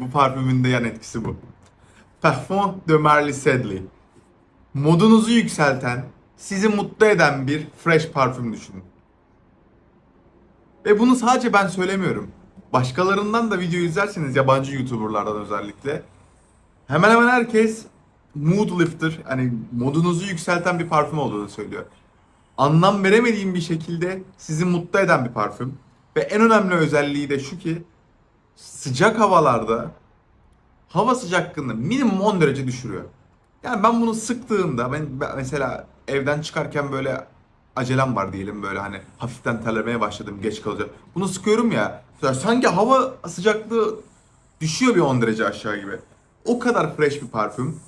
Bu parfümün de yan etkisi bu. Parfum de Marly Sedley. Modunuzu yükselten, sizi mutlu eden bir fresh parfüm düşünün. Ve bunu sadece ben söylemiyorum. Başkalarından da video izlerseniz yabancı YouTuber'lardan özellikle hemen hemen herkes mood lifter hani modunuzu yükselten bir parfüm olduğunu söylüyor. Anlam veremediğim bir şekilde sizi mutlu eden bir parfüm. Ve en önemli özelliği de şu ki sıcak havalarda hava sıcaklığını minimum 10 derece düşürüyor. Yani ben bunu sıktığımda ben, mesela evden çıkarken böyle acelem var diyelim böyle hani hafiften terlemeye başladım geç kalacak. Bunu sıkıyorum ya sanki hava sıcaklığı düşüyor bir 10 derece aşağı gibi. O kadar fresh bir parfüm.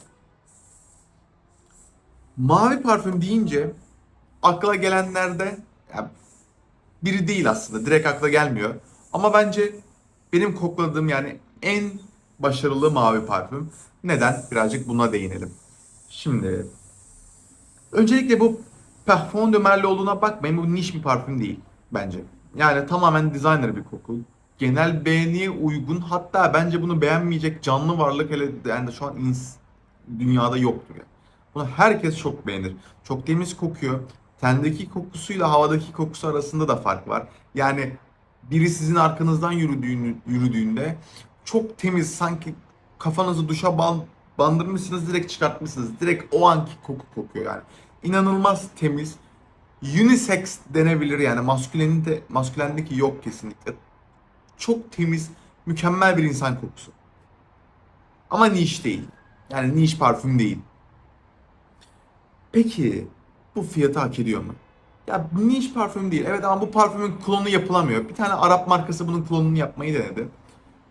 Mavi parfüm deyince akla gelenlerde ya biri değil aslında. Direkt akla gelmiyor. Ama bence benim kokladığım yani en başarılı mavi parfüm. Neden? Birazcık buna değinelim. Şimdi öncelikle bu Parfum de Merle bakmayın. Bu niş bir parfüm değil bence. Yani tamamen designer bir koku. Genel beğeniye uygun. Hatta bence bunu beğenmeyecek canlı varlık hele yani şu an ins dünyada yoktur yani. Bunu herkes çok beğenir. Çok temiz kokuyor. Tendeki kokusuyla havadaki kokusu arasında da fark var. Yani biri sizin arkanızdan yürüdüğünü, yürüdüğünde çok temiz sanki kafanızı duşa ban, bandırmışsınız direkt çıkartmışsınız. Direkt o anki koku kokuyor yani. İnanılmaz temiz. Unisex denebilir yani maskülenite, maskülendeki yok kesinlikle. Çok temiz, mükemmel bir insan kokusu. Ama niş değil. Yani niş parfüm değil. Peki bu fiyatı hak ediyor mu? Ya niş parfüm değil. Evet ama bu parfümün klonu yapılamıyor. Bir tane Arap markası bunun klonunu yapmayı denedi.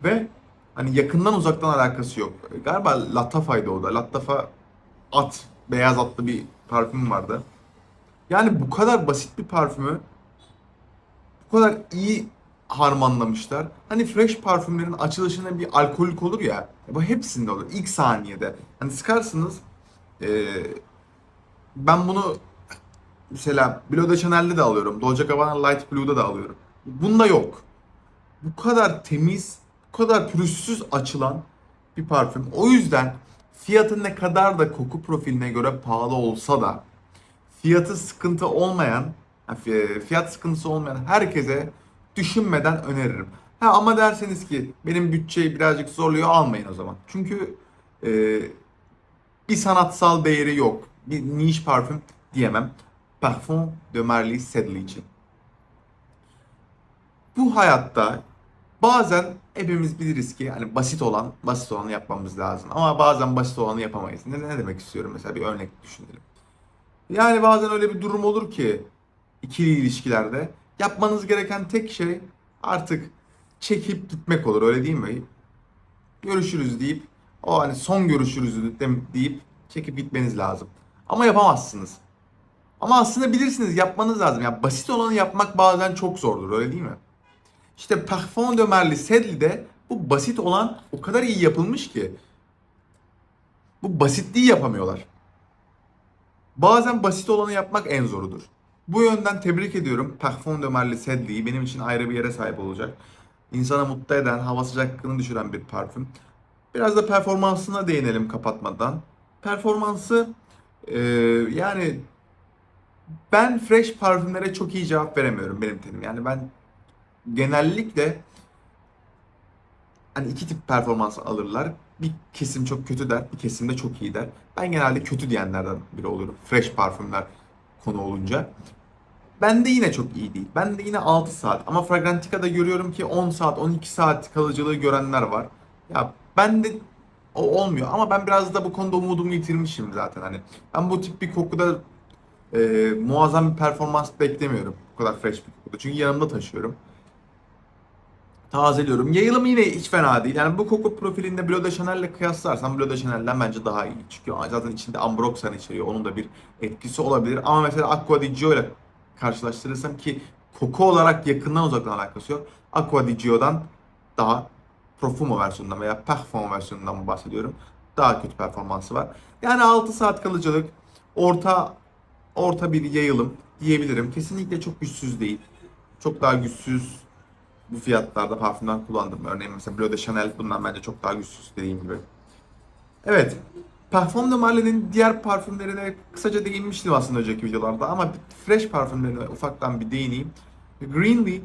Ve hani yakından uzaktan alakası yok. Galiba Latafa'ydı o da. Latafa at, beyaz atlı bir parfüm vardı. Yani bu kadar basit bir parfümü bu kadar iyi harmanlamışlar. Hani fresh parfümlerin açılışında bir alkolik olur ya. Bu hepsinde olur. İlk saniyede. Hani sıkarsınız eee ben bunu mesela Bleu de Chanel'de de alıyorum. Dolce Gabbana Light Blue'da da alıyorum. Bunda yok. Bu kadar temiz, bu kadar pürüzsüz açılan bir parfüm. O yüzden fiyatı ne kadar da koku profiline göre pahalı olsa da fiyatı sıkıntı olmayan, fiyat sıkıntısı olmayan herkese düşünmeden öneririm. Ha ama derseniz ki benim bütçeyi birazcık zorluyor almayın o zaman. Çünkü e, bir sanatsal değeri yok. Bir niş parfüm diyemem. Parfum de Marly Sedley için. Bu hayatta bazen hepimiz biliriz ki yani basit olan basit olanı yapmamız lazım. Ama bazen basit olanı yapamayız. Ne, ne demek istiyorum mesela bir örnek düşünelim. Yani bazen öyle bir durum olur ki ikili ilişkilerde yapmanız gereken tek şey artık çekip gitmek olur öyle değil mi? Görüşürüz deyip o hani son görüşürüz deyip çekip gitmeniz lazım. Ama yapamazsınız. Ama aslında bilirsiniz yapmanız lazım. Yani basit olanı yapmak bazen çok zordur öyle değil mi? İşte Parfum de Marly Sedley'de bu basit olan o kadar iyi yapılmış ki bu basitliği yapamıyorlar. Bazen basit olanı yapmak en zorudur. Bu yönden tebrik ediyorum. Parfum de Marly Sedley'i benim için ayrı bir yere sahip olacak. İnsana mutlu eden, hava sıcaklığını düşüren bir parfüm. Biraz da performansına değinelim kapatmadan. Performansı e, yani ben fresh parfümlere çok iyi cevap veremiyorum benim tenim. Yani ben genellikle hani iki tip performans alırlar. Bir kesim çok kötü der, bir kesim de çok iyi der. Ben genelde kötü diyenlerden biri olurum. Fresh parfümler konu olunca. Ben de yine çok iyi değil. Ben de yine 6 saat. Ama Fragrantica'da görüyorum ki 10 saat, 12 saat kalıcılığı görenler var. Ya ben de o olmuyor. Ama ben biraz da bu konuda umudumu yitirmişim zaten. Hani ben bu tip bir kokuda e, muazzam bir performans beklemiyorum. Bu kadar fresh bir kokuda. Çünkü yanımda taşıyorum. Tazeliyorum. Yayılımı yine hiç fena değil. Yani bu koku profilinde Bleu de Chanel'le kıyaslarsan Bleu de Chanel'den bence daha iyi. Çünkü zaten içinde ambroxan içeriyor. Onun da bir etkisi olabilir. Ama mesela Aqua di Gio ile karşılaştırırsam ki koku olarak yakından uzaktan alakası yok. Aqua di Gio'dan daha Profumo versiyonundan veya Parfum versiyonundan bahsediyorum. Daha kötü performansı var. Yani 6 saat kalıcılık, orta orta bir yayılım diyebilirim. Kesinlikle çok güçsüz değil. Çok daha güçsüz bu fiyatlarda parfümden kullandım. Örneğin mesela Bleu de Chanel bundan bence çok daha güçsüz dediğim gibi. Evet. Parfum de diğer parfümlerine kısaca değinmiştim aslında önceki videolarda ama fresh parfümlerine ufaktan bir değineyim. Greenleaf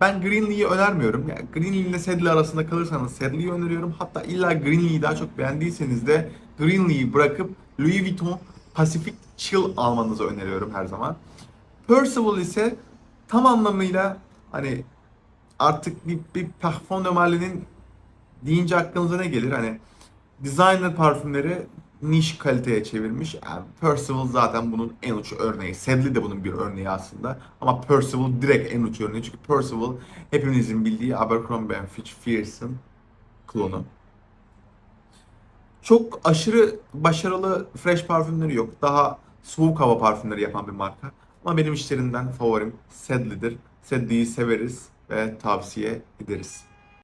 ben Greenleaf'i önermiyorum. Yani Greenleaf ile Sedley arasında kalırsanız Sedley'i öneriyorum. Hatta illa Greenleaf'i daha çok beğendiyseniz de Greenleaf'i bırakıp Louis Vuitton Pacific Chill almanızı öneriyorum her zaman. Percival ise tam anlamıyla hani artık bir, bir Parfum de Marly'nin deyince aklınıza ne gelir? Hani designer parfümleri niş kaliteye çevirmiş. Yani Percival zaten bunun en uç örneği. Sedley de bunun bir örneği aslında. Ama Percival direkt en uç örneği. Çünkü Percival hepimizin bildiği Abercrombie Fitch Fierce'ın klonu. Çok aşırı başarılı fresh parfümleri yok. Daha soğuk hava parfümleri yapan bir marka. Ama benim işlerinden favorim Sedley'dir. Sedley'i severiz ve tavsiye ederiz.